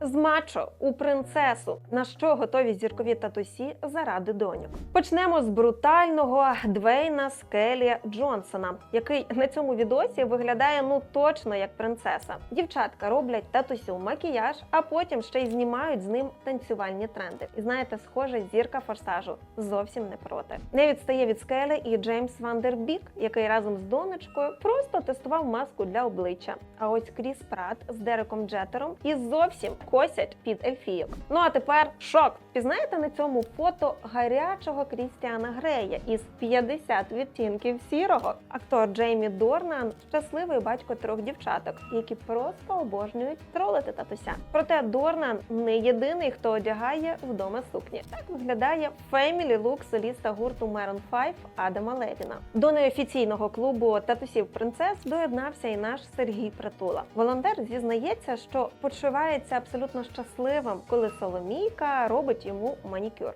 З мачо у принцесу, на що готові зіркові татусі заради доньок. Почнемо з брутального Двейна Скелі Джонсона, який на цьому відосі виглядає ну точно як принцеса. Дівчатка роблять татусю макіяж, а потім ще й знімають з ним танцювальні тренди. І знаєте, схоже, зірка форсажу зовсім не проти. Не відстає від скелі і Джеймс Вандербік, який разом з донечкою просто тестував маску для обличчя. А ось Кріс Прат з Дереком Джетером і зовсім косять під ефір. Ну а тепер шок. Пізнаєте на цьому фото гарячого Крістіана Грея із 50 відтінків сірого. Актор Джеймі Дорнан щасливий батько трьох дівчаток, які просто обожнюють тролити татуся. Проте Дорнан не єдиний, хто одягає вдома сукні. Так виглядає фемілі лук соліста гурту Maroon 5 Адама Левіна. До неофіційного клубу татусів принцес доєднався і наш Сергій Притула. Волонтер зізнається, що почувається абсолютно щасливим, коли Соломійка робить йому манікюр.